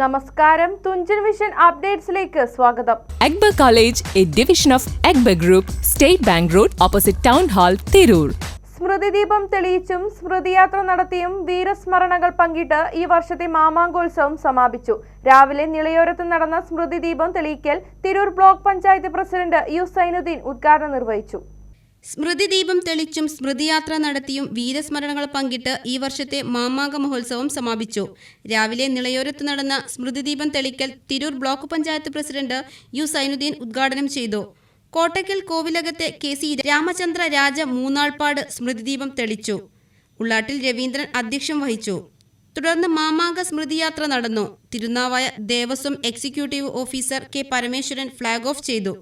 നമസ്കാരം. തുഞ്ചൻ വിഷൻ അപ്ഡേറ്റ്സിലേക്ക് സ്വാഗതം. Akbar college A division of Akbar group state bank road opposite town hall Tirur. സ്മൃതിദീപം തെളിയിച്ചും സ്മൃതിയാത്ര നടത്തിയും വീരസ്മരണകൾ പങ്കിട്ട് ഈ വർഷത്തെ മാമാങ്കോത്സവം സമാപിച്ചു. രാവിലെ നിളയോരത്ത് നടന്ന സ്മൃതിദീപം തെളിയിക്കൽ Tirur block panchayat president U Sainudheen ഉദ്ഘാടനം നിർവഹിച്ചു. സ്മൃതിദീപം തെളിച്ചും സ്മൃതിയാത്ര നടത്തിയും വീരസ്മരണകൾ പങ്കിട്ട് ഈ വർഷത്തെ മാമാങ്ക മഹോത്സവം സമാപിച്ചു. രാവിലെ നിളയോരത്ത് നടന്ന സ്മൃതിദീപം തെളിക്കൽ Tirur block panchayat president U Sainudheen ഉദ്ഘാടനം ചെയ്തു. കോട്ടയ്ക്കൽ കോവിലകത്തെ കെ സി രാമചന്ദ്ര രാജ മൂന്നാൾപ്പാട് സ്മൃതിദീപം തെളിച്ചു. ഉള്ളാട്ടിൽ രവീന്ദ്രൻ അധ്യക്ഷം വഹിച്ചു. തുടർന്ന് മാമാങ്ക സ്മൃതിയാത്ര നടന്നു. Thirunavaya Devaswom executive officer K Parameswaran flag off ചെയ്തു.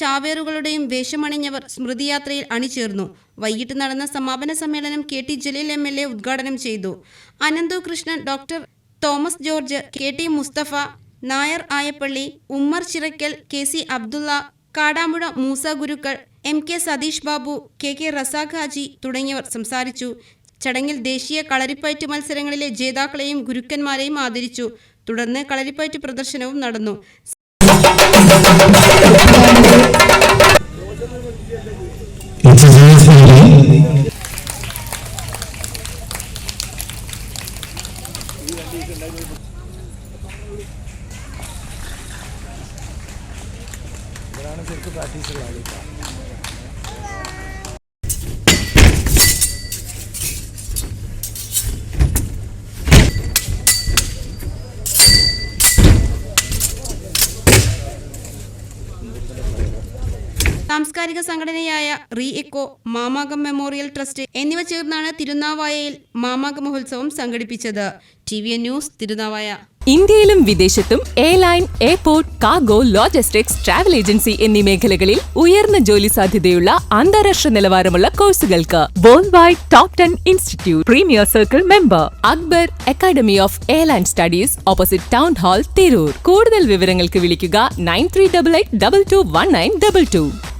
ചാവേറുകളുടെയും വേഷമണിഞ്ഞവർ സ്മൃതിയാത്രയിൽ അണിചേർന്നു. വൈകിട്ട് നടന്ന സമാപന സമ്മേളനം K T Jaleel M L A ഉദ്ഘാടനം ചെയ്തു. Ananthu Krishnan doctor Thomas George K T Mustafa Nair Ayappalli Ummer Chirakkal K C Abdulla Kadampuzha Moosa Gurukkal M K Satheesh Babu K K Razak Haji തുടങ്ങിയവർ സംസാരിച്ചു. ചടങ്ങിൽ ദേശീയ കളരിപ്പയറ്റ് മത്സരങ്ങളിലെ ജേതാക്കളെയും ഗുരുക്കന്മാരെയും ആദരിച്ചു. തുടർന്ന് കളരിപ്പയറ്റ് പ്രദർശനവും നടന്നു. It's a very funny. സാംസ്കാരിക സംഘടനയായ re echo Mamankam memorial trust എന്നിവ ചേർന്നാണ് തിരുനാവായയിൽ മാമാക മഹോത്സവം സംഘടിപ്പിച്ചത്. T V news Thirunavaya. ഇന്ത്യയിലും വിദേശത്തും airline airport cargo logistics travel agency എന്നീ മേഖലകളിൽ ഉയർന്ന ജോലി സാധ്യതയുള്ള അന്താരാഷ്ട്ര നിലവാരമുള്ള കോഴ്സുകൾക്ക് world wide top ten institute premier circle member Akbar academy of airline studies opposite town hall Tirur. കൂടുതൽ വിവരങ്ങൾക്ക് വിളിക്കുക nine three double eight double two one nine double two